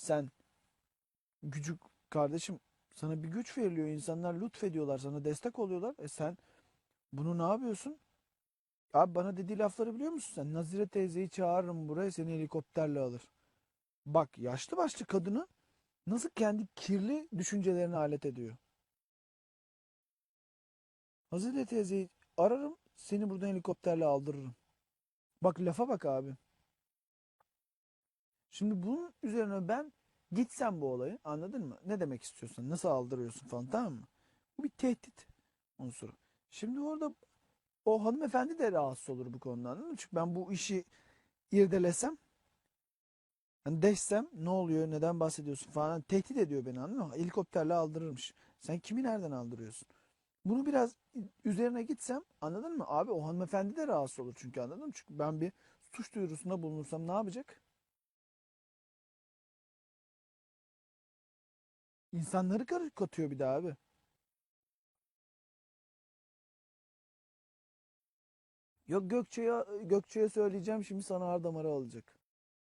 sen gücü kardeşim sana bir güç veriliyor. insanlar lütfediyorlar sana destek oluyorlar. E sen bunu ne yapıyorsun? Abi bana dediği lafları biliyor musun sen? Nazire teyzeyi çağırırım buraya seni helikopterle alır. Bak yaşlı başlı kadını nasıl kendi kirli düşüncelerine alet ediyor. Nazire teyzeyi ararım seni buradan helikopterle aldırırım. Bak lafa bak abi. Şimdi bunun üzerine ben gitsem bu olayı anladın mı? Ne demek istiyorsun? Nasıl aldırıyorsun falan tamam mı? Bu bir tehdit unsuru. Şimdi orada o hanımefendi de rahatsız olur bu konudan anladın mı? Çünkü ben bu işi irdelesem hani deşsem ne oluyor neden bahsediyorsun falan tehdit ediyor beni anladın mı? Helikopterle aldırırmış. Sen kimi nereden aldırıyorsun? Bunu biraz üzerine gitsem anladın mı? Abi o hanımefendi de rahatsız olur çünkü anladın mı? Çünkü ben bir suç duyurusunda bulunursam ne yapacak? İnsanları katıyor bir de abi. Yok Gökçe'ye Gökçe'ye söyleyeceğim şimdi sana ar damarı alacak.